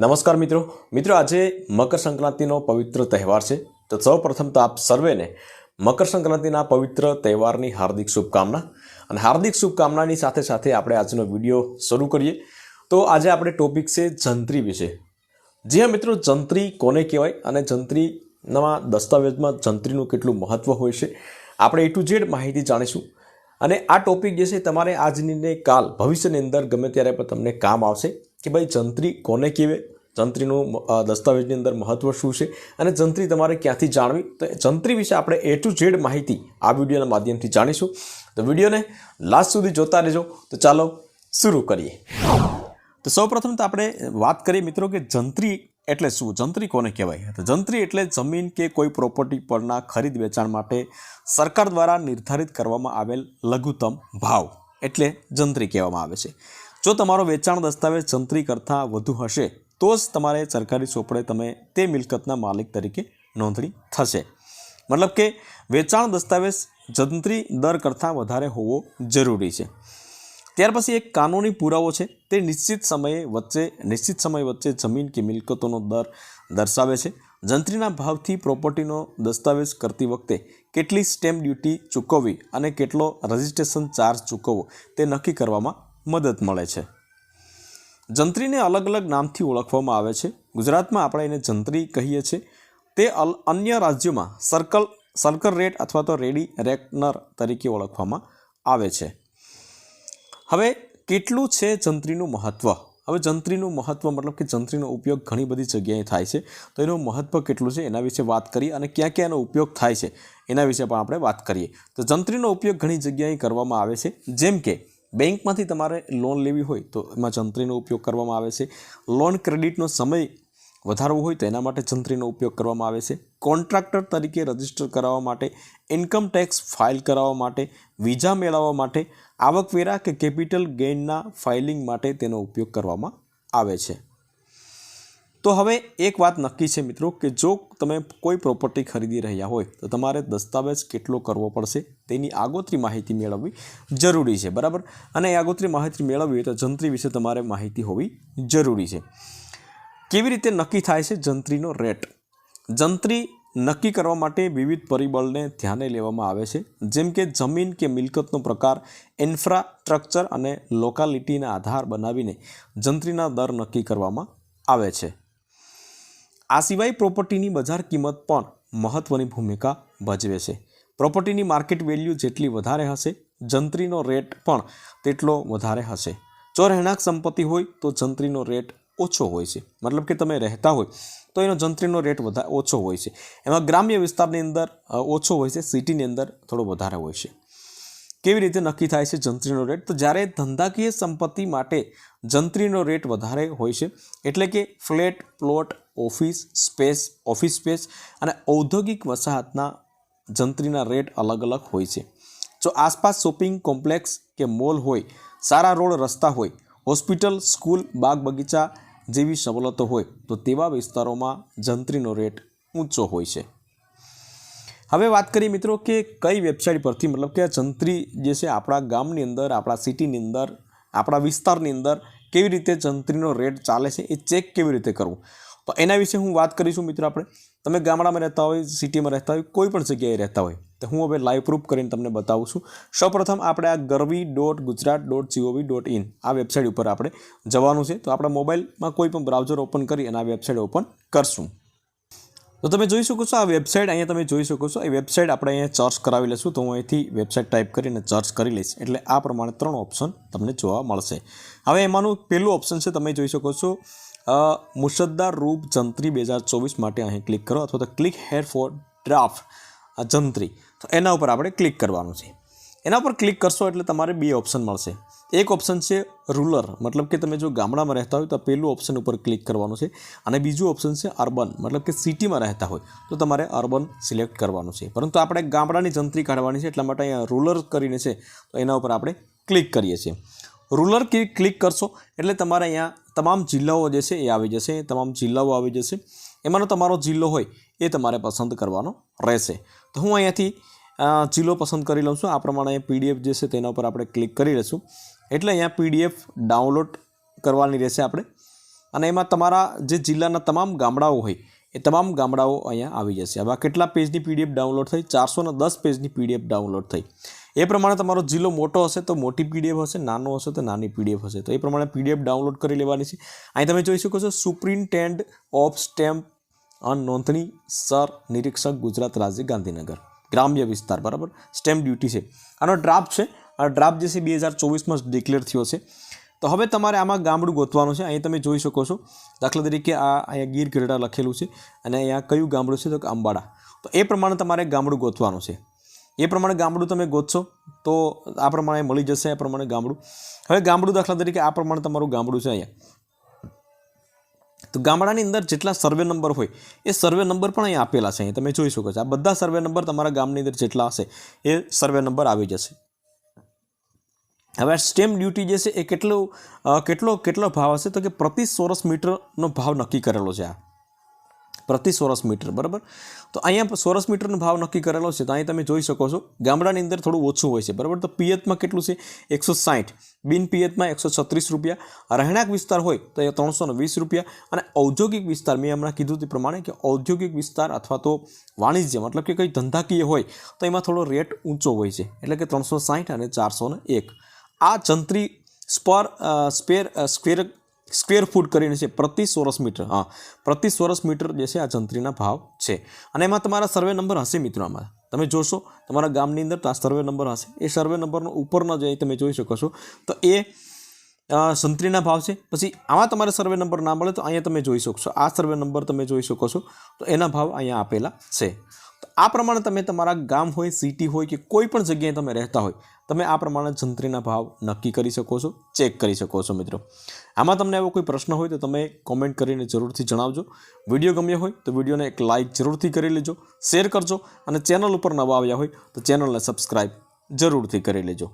નમસ્કાર મિત્રો. મિત્રો, આજે મકર સંક્રાંતિનો પવિત્ર તહેવાર છે. તો સૌ પ્રથમ તો આપ સર્વેને મકર સંક્રાંતિના પવિત્ર તહેવારની હાર્દિક શુભકામના અને હાર્દિક શુભકામનાની સાથે સાથે આપણે આજનો વીડિયો શરૂ કરીએ. તો આજે આપણે ટોપિક છે જંત્રી વિશે. જી હા મિત્રો, જંત્રી કોને કહેવાય અને જંત્રીના દસ્તાવેજમાં જંત્રીનું કેટલું મહત્ત્વ હોય છે, આપણે એ ટુ ઝેડ માહિતી જાણીશું. અને આ ટોપિક જે છે, તમારે આજની કાલ, ભવિષ્યની અંદર ગમે ત્યારે પણ તમને કામ આવશે. કે ભાઈ જંત્રી કોને કહેવાય જંત્રીનું દસ્તાવેજની અંદર મહત્ત્વ શું છે? અને જંત્રી તમારે ક્યાંથી જાણવી? તો જંત્રી વિશે આપણે એ ટુ ઝેડ માહિતી આ વિડીયોના માધ્યમથી જાણીશું. તો વિડીયોને લાસ્ટ સુધી જોતા રહેજો. તો ચાલો શરૂ કરીએ. તો સૌપ્રથમ તો આપણે વાત કરીએ મિત્રો કે જંત્રી એટલે શું? જંત્રી કોને કહેવાય? તો જંત્રી એટલે જમીન કે કોઈ પ્રોપર્ટી પરના ખરીદ વેચાણ માટે સરકાર દ્વારા નિર્ધારિત કરવામાં આવેલ લઘુત્તમ ભાવ એટલે જંત્રી કહેવામાં આવે છે. જો તમારો વેચાણ દસ્તાવેજ જંત્રી કરતાં વધુ હશે, તો જ તમારે સરકારી ચોપડે તમે તે મિલકતના માલિક તરીકે નોંધણી થશે. મતલબ કે વેચાણ દસ્તાવેજ જંત્રી દર કરતાં વધારે હોવો જરૂરી છે. ત્યાર પછી એક કાનૂની પુરાવો છે. તે નિશ્ચિત સમયે વચ્ચે, નિશ્ચિત સમય વચ્ચે જમીન કે મિલકતોનો દર દર્શાવે છે. જંત્રીના ભાવથી પ્રોપર્ટીનો દસ્તાવેજ કરતી વખતે કેટલી સ્ટેમ્પ ડ્યુટી ચૂકવવી અને કેટલો રજિસ્ટ્રેશન ચાર્જ ચૂકવવો તે નક્કી કરવામાં મદદ મળે છે. જંત્રીને અલગ અલગ નામથી ઓળખવામાં આવે છે. ગુજરાતમાં આપણે એને જંત્રી કહીએ છીએ. તે અન્ય રાજ્યોમાં સર્કલ સર્કલ રેટ અથવા તો રેડી રેકનર તરીકે ઓળખવામાં આવે છે. હવે કેટલું છે જંત્રીનું મહત્ત્વ હવે જંત્રીનું મહત્ત્વ મતલબ કે જંત્રીનો ઉપયોગ ઘણી બધી જગ્યાએ થાય છે. તો એનું મહત્ત્વ કેટલું છે એના વિશે વાત કરીએ અને ક્યાં ક્યાં એનો ઉપયોગ થાય છે એના વિશે પણ આપણે વાત કરીએ. તો જંત્રીનો ઉપયોગ ઘણી જગ્યાએ કરવામાં આવે છે. જેમ કે બેંકમાંથી તમારે લોન લેવી હોય તો એમાં જંત્રીનો ઉપયોગ કરવામાં આવે છે. લોન ક્રેડિટનો સમય વધારવો હોય તો એના માટે જંત્રીનો ઉપયોગ કરવામાં આવે છે. કોન્ટ્રાક્ટર તરીકે રજિસ્ટર કરાવવા માટે, ઇન્કમ ટેક્સ ફાઇલ કરાવવા માટે, વિઝા મેળવવા માટે, આવકવેરા કે કેપિટલ ગેઇનના ફાઇલિંગ માટે તેનો ઉપયોગ કરવામાં આવે છે. તો હવે એક વાત નક્કી છે મિત્રો કે જો તમે કોઈ પ્રોપર્ટી ખરીદી રહ્યા હોય, તો તમારે દસ્તાવેજ કેટલો કરવો પડશે તેની આગોતરી માહિતી મેળવવી જરૂરી છે, બરાબર? અને આગોતરી માહિતી મેળવવી તો જંત્રી વિશે તમારે માહિતી હોવી જરૂરી છે. કેવી રીતે નક્કી થાય છે જંત્રીનો રેટ જંત્રી નક્કી કરવા માટે વિવિધ પરિબળને ધ્યાને લેવામાં આવે છે, જેમ કે જમીન કે મિલકતનો પ્રકાર ઇન્ફ્રાસ્ટ્રક્ચર અને લોકાલિટીના આધાર બનાવીને જંત્રીના દર નક્કી કરવામાં આવે છે. આ સિવાય પ્રોપર્ટીની બજાર કિંમત પણ મહત્ત્વની ભૂમિકા ભજવે છે. પ્રોપર્ટીની માર્કેટ વેલ્યુ જેટલી વધારે હશે, જંત્રીનો રેટ પણ તેટલો વધારે હશે. જો રહેણાંક સંપત્તિ હોય તો જંત્રીનો રેટ ઓછો હોય છે. મતલબ કે તમે રહેતા હોય તો એનો જંત્રીનો રેટ વધારે ઓછો હોય છે. એમાં ગ્રામ્ય વિસ્તારની અંદર ઓછો હોય છે, સિટીની અંદર થોડો વધારે હોય છે. કેવી રીતે નક્કી થાય છે જંત્રીનો રેટ તો જ્યારે ધંધાકીય સંપત્તિ માટે જંત્રીનો રેટ વધારે હોય છે, એટલે કે flat, plot, office, space office space અને ઔદ્યોગિક વસાહતના જંત્રીના રેટ અલગ અલગ હોય છે. જો આસપાસ શોપિંગ કોમ્પ્લેક્સ કે મોલ હોય, સારા રોડ રસ્તા હોય, હોસ્પિટલ, સ્કૂલ બાગ બગીચા જેવી સવલતો હોય, તો તેવા વિસ્તારોમાં જંત્રીનો રેટ ઊંચો હોય છે. હવે વાત કરીએ મિત્રો કે કઈ વેબસાઇટ પરથી? મતલબ કે આ જંત્રી જે છે, આપણા ગામની અંદર, આપણા સિટીની અંદર, આપણા વિસ્તારની અંદર કેવી રીતે જંત્રીનો રેટ ચાલે છે, એ ચેક કેવી રીતે કરવું? તો એના વિશે હું વાત કરીશું મિત્રો આપણે. તમે ગામડામાં રહેતા હોય સિટીમાં રહેતા હોય, કોઈ પણ જગ્યાએ રહેતા હોય, તો હું હવે લાઈવ પ્રૂફ કરીને તમને બતાવું છું. સૌપ્રથમ આપણે આ Garvi dot Gujarat dot G O V dot in આ વેબસાઇટ ઉપર આપણે જવાનું છે. તો આપણા મોબાઈલમાં કોઈ પણ બ્રાઉઝર ઓપન કરી અને આ વેબસાઇટ ઓપન કરશું. તો તમે જોઈ શકો છો આ વેબસાઇટ અહીંયા તમે જોઈ શકો છો. એ વેબસાઇટ આપણે અહીંયા સર્ચ કરાવી લઈશું તો હું અહીંથી વેબસાઇટ ટાઈપ કરીને સર્ચ કરી લઈશ. એટલે આ પ્રમાણે ત્રણ ઓપ્શન તમને જોવા મળશે. હવે એમાંનું પહેલું ઓપ્શન છે તમે જોઈ શકો છો અ, મુસદ્દાર રૂપ જંત્રી બે હજાર ચોવીસ માટે અહીં ક્લિક કરો અથવા તો ક્લિક હેર ફોર ડ્રાફ્ટ જંત્રી. તો એના ઉપર આપણે ક્લિક કરવાનું છે. એના પર ક્લિક કરશો એટલે તમારે બે ઓપ્શન મળશે. એક ઓપ્શન છે રૂરલ મતલબ કે તમે જો ગામડામાં રહેતા હોય તો પહેલું ઓપ્શન ઉપર ક્લિક કરવાનું છે અને બીજું ઓપ્શન છે અર્બન મતલબ કે સિટીમાં રહેતા હોય તો તમારે અર્બન સિલેક્ટ કરવાનું છે. પરંતુ આપણે ગામડાની જંત્રી કાઢવાની છે એટલા માટે અહીંયા રૂરલ કરીને છે તો એના ઉપર આપણે ક્લિક કરીએ છીએ. રૂરલ ક્લિક કરશો એટલે તમારે અહીંયા તમામ જિલ્લાઓ જે છે એ આવી જશે, તમામ જિલ્લાઓ આવી જશે. એમાંનો તમારો જિલ્લો હોય એ તમારે પસંદ કરવાનો રહેશે. તો હું અહીંયાથી જિલ્લો પસંદ કરી લઉં છું. આ પ્રમાણે પીડીએફ જે છે તેના ઉપર આપણે ક્લિક કરી લઈશું એટલે અહીંયા પીડીએફ ડાઉનલોડ કરવાની રહેશે આપણે. અને એમાં તમારા જે જિલ્લાના તમામ ગામડાઓ હોય, એ તમામ ગામડાઓ અહીંયા આવી જશે. હવે કેટલા પેજની પીડીએફ ડાઉનલોડ થઈ? ચારસો દસ પેજની પીડીએફ ડાઉનલોડ થઈ. એ પ્રમાણે તમારો જિલ્લો મોટો હશે તો મોટી પીડીએફ હશે, નાનો હશે તો નાની પીડીએફ હશે. તો એ પ્રમાણે પીડીએફ ડાઉનલોડ કરી લેવાની છે. અહીં તમે જોઈ શકો છો સુપ્રિન્ટેન્ડ ઓફ સ્ટેમ્પ અન નોંધણી સર નિરીક્ષક ગુજરાત રાજ્ય ગાંધીનગર. ગ્રામ્ય વિસ્તાર, બરાબર? સ્ટેમ્પ ડ્યુટી છે. આનો ડ્રાફ્ટ છે. આ ડ્રાફ્ટ જે છે બે હજાર ચોવીસમાં ડિક્લેર થયો છે. તો હવે તમારે આમાં ગામડું ગોતવાનું છે. અહીં તમે જોઈ શકો છો. દાખલા તરીકે આ અહીંયા ગીર ગઢડા લખેલું છે અને અહીંયા કયું ગામડું છે તો કે અંબાડા. તો એ પ્રમાણે તમારે ગામડું ગોતવાનું છે. એ પ્રમાણે ગામડું તમે ગોતશો તો આ પ્રમાણે મળી જશે આ પ્રમાણે ગામડું. હવે ગામડું દાખલા તરીકે આ પ્રમાણે તમારું ગામડું છે અહીંયા. તો ગામડાની અંદર જેટલા સર્વે નંબર હોય, એ સર્વે નંબર પણ અહીં આપેલા છે. અહીં તમે જોઈ શકો છો. આ બધા સર્વે નંબર તમારા ગામની અંદર જેટલા હશે, એ સર્વે નંબર આવી જશે. હવે સ્ટેમ્પ ડ્યુટી જે છે, એ કેટલો કેટલો કેટલો ભાવ હશે? તો કે પ્રતિ ચોરસ મીટરનો ભાવ નક્કી કરેલો છે આ. પ્રતિ સોરસ મીટર, બરાબર? તો અહીંયા સોરસ મીટરનો ભાવ નક્કી કરેલો છે, તો અહીં તમે જોઈ શકો છો, ગામડાની અંદર થોડું ઓછું હોય છે, બરાબર? તો પિયતમાં કેટલું છે? એકસો સાઠ બિન પિયતમાં એકસો છત્રીસ રૂપિયા. રહેણાંક વિસ્તાર હોય તો એ ત્રણસો વીસ રૂપિયા. અને ઔદ્યોગિક વિસ્તાર, મેં હમણાં કીધું તે પ્રમાણે કે ઔદ્યોગિક વિસ્તાર અથવા તો વાણિજ્ય, મતલબ કે કંઈ ધંધાકીય હોય, તો એમાં થોડો રેટ ઊંચો હોય છે, એટલે કે ત્રણસો સાઠ અને ચારસો એક. આ જંત્રી સ્પર સ્પેર સ્ક્વેર સ્ક્વેર ફૂટ કરીને છે, પ્રતિ ચોરસ મીટર. હા, પ્રતિ ચોરસ મીટર જે છે, આ જંત્રીના ભાવ છે. અને એમાં તમારા સર્વે નંબર હશે મિત્રો આમાં. તમે જોશો, તમારા ગામની અંદર આ સર્વે નંબર હશે. એ સર્વે નંબરનો ઉપરનો જે તમે જોઈ શકો છો. તો એ સંત્રીના ભાવ છે. પછી આમાં તમારે સર્વે નંબર ના મળે તો અહીંયા તમે જોઈ શકશો. આ સર્વે નંબર તમે જોઈ શકો છો. તો એના ભાવ અહીંયા આપેલા છે. આ પ્રમાણે તમે તમારા ગામ હોય સિટી હોય કે કોઈ પણ જગ્યાએ તમે રહેતા હોય, તમે આ પ્રમાણે જંત્રીના ભાવ નક્કી કરી શકો છો ચેક કરી શકો છો મિત્રો. આમાં તમને એવો કોઈ પ્રશ્ન હોય તો તમે કોમેન્ટ કરીને જરૂરથી જણાવજો. વીડિયો ગમ્યો હોય તો વિડીયોને એક લાઇક જરૂરથી કરી લેજો શેર કરજો અને ચેનલ ઉપર નવા આવ્યા હોય તો ચેનલને સબસ્ક્રાઈબ જરૂરથી કરી લેજો.